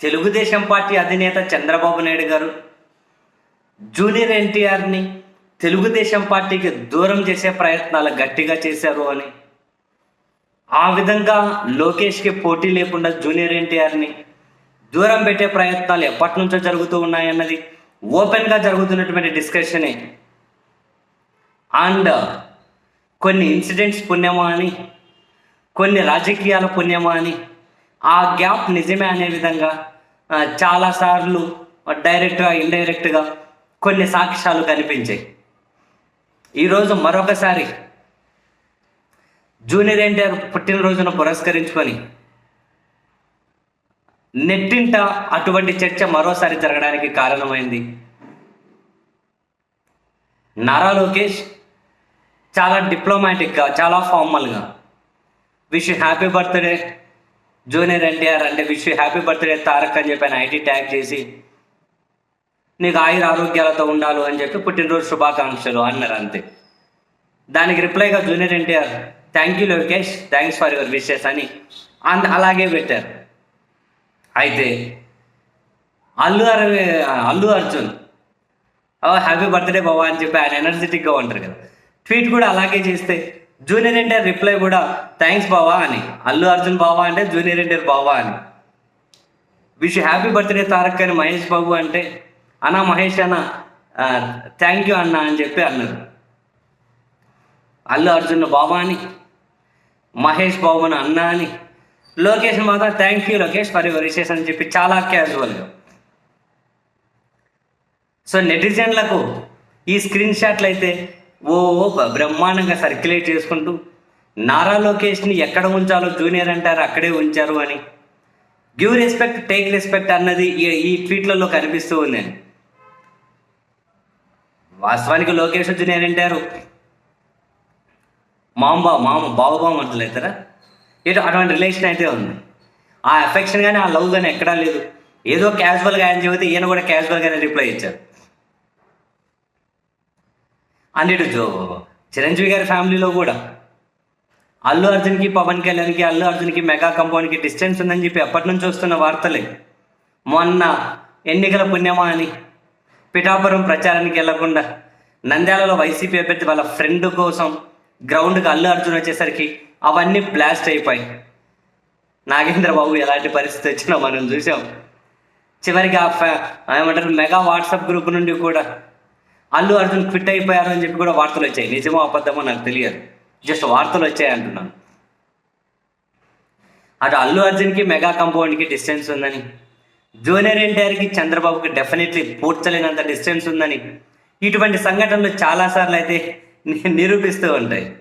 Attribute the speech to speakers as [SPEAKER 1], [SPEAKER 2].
[SPEAKER 1] Telugu Desam party అధినేత చంద్రబాబు నాయుడు గారు junior ఎన్టీఆర్ని తెలుగుదేశం పార్టీకి దూరం చేసే ప్రయత్నాలు గట్టిగా చేశారు అని ఆ విధంగా లోకేష్కి పోటీ లేకుండా జూనియర్ ఎన్టీఆర్ని దూరం పెట్టే ప్రయత్నాలు ఎప్పటి నుంచో జరుగుతూ ఉన్నాయన్నది ఓపెన్గా జరుగుతున్నటువంటి డిస్కషనే. అండ్ కొన్ని ఇన్సిడెంట్స్ పుణ్యమా అని కొన్ని రాజకీయాల పుణ్యమా అని ఆ గ్యాప్ నిజమే అనే విధంగా చాలాసార్లు డైరెక్ట్గా ఇండైరెక్ట్గా కొన్ని సాక్ష్యాలు కనిపించాయి. ఈరోజు మరొకసారి జూనియర్ ఎన్టీఆర్ పుట్టినరోజును పురస్కరించుకొని నెట్టింట అటువంటి చర్చ మరోసారి జరగడానికి కారణమైంది. నారా లోకేష్ చాలా డిప్లొమాటిక్గా చాలా ఫార్మల్గా wish happy birthday junior NTR అంటే విష్ హ్యాపీ బర్త్డే తారక్ అని చెప్పి ఐటీ ట్యాగ్ చేసి నీకు ఆయుర ఆరోగ్యాలతో ఉండాలి అని చెప్పి పుట్టినరోజు శుభాకాంక్షలు అన్నారు అంతే. దానికి రిప్లైగా junior NTR thank you Lokesh thanks for your wishes అని అంత అలాగే పెట్టారు. అయితే అల్లు అరవి అల్లు అర్జున్ హ్యాపీ బర్త్డే బాబా అని చెప్పి ఆయన ఎనర్జెటిక్గా ఉంటారు కదా. ట్వీట్ కూడా అలాగే చేస్తే జూనియర్ ఎన్టీఆర్ రిప్లై కూడా థ్యాంక్స్ బావా అని. అల్లు అర్జున్ బావా అంటే జూనియర్ ఎన్టీఆర్ బావా అని. విష్ హ్యాపీ బర్త్డే తారక్ అని మహేష్ బాబు అంటే అన్న మహేష్ అన్న థ్యాంక్ యూ అన్న అని చెప్పి అన్నారు. అల్లు అర్జున్ బాబా అని మహేష్ బాబుని అన్న అని లోకేష్ మాత్రం thank you Lokesh for your wishes అని చెప్పి చాలా క్యాజువల్గా సో నెటిజన్లకు ఈ స్క్రీన్ షాట్లు అయితే ఓ బ్రహ్మాండంగా సర్క్యులేట్ చేసుకుంటూ నారా లోకేష్ని ఎక్కడ ఉంచాలో జూనియర్ అంటారు అక్కడే ఉంచారు అని. గివ్ రెస్పెక్ట్ టేక్ రెస్పెక్ట్ అన్నది ఈ- ఈ ట్వీట్లలో కనిపిస్తూ ఉంది. వాస్తవానికి లోకేష్ జూనియర్ అంటారు. మామ బా మామ బావబామ అంటలేతారా ఏదో అటువంటి రిలేషన్ అయితే ఉంది. ఆ అఫెక్షన్ కానీ ఆ లవ్ కానీ ఎక్కడా లేదు. ఏదో క్యాజువల్గా ఆయన చెబితే ఈయన కూడా క్యాజువల్గానే రిప్లై ఇచ్చారు. అండ్ ఇటు జో చిరంజీవి గారి ఫ్యామిలీలో కూడా. అల్లు అర్జున్కి పవన్ కళ్యాణ్కి అల్లు అర్జున్కి మెగా కంపౌండ్కి డిస్టెన్స్ ఉందని చెప్పి ఎప్పటి నుంచి వస్తున్న వార్తలే. మొన్న ఎన్నికల పుణ్యమా అని పిఠాపురం ప్రచారానికి వెళ్ళకుండా నంద్యాలలో వైసీపీ అభ్యర్థి వాళ్ళ ఫ్రెండ్ కోసం గ్రౌండ్కి అల్లు అర్జున్ వచ్చేసరికి అవన్నీ బ్లాస్ట్ అయిపోయి నాగేంద్ర బాబు ఎలాంటి పరిస్థితి వచ్చినా మనం చూసాం. చివరికి ఆ ఫ్యా ఏమంటారు మెగా వాట్సాప్ గ్రూప్ నుండి కూడా అల్లు అర్జున్ క్విట్ అయిపోయారు అని చెప్పి కూడా వార్తలు వచ్చాయి. నిజమో అబద్ధమో నాకు తెలియదు. జస్ట్ వార్తలు వచ్చాయి అంటున్నాను. అటు అల్లు అర్జున్కి మెగా కంపౌండ్కి డిస్టెన్స్ ఉందని జూనియర్ ఎన్టీఆర్కి చంద్రబాబుకి డెఫినెట్లీ పూడ్చలేనంత డిస్టెన్స్ ఉందని ఇటువంటి సంఘటనలు చాలాసార్లు అయితే నిరూపిస్తూ ఉంటాయి.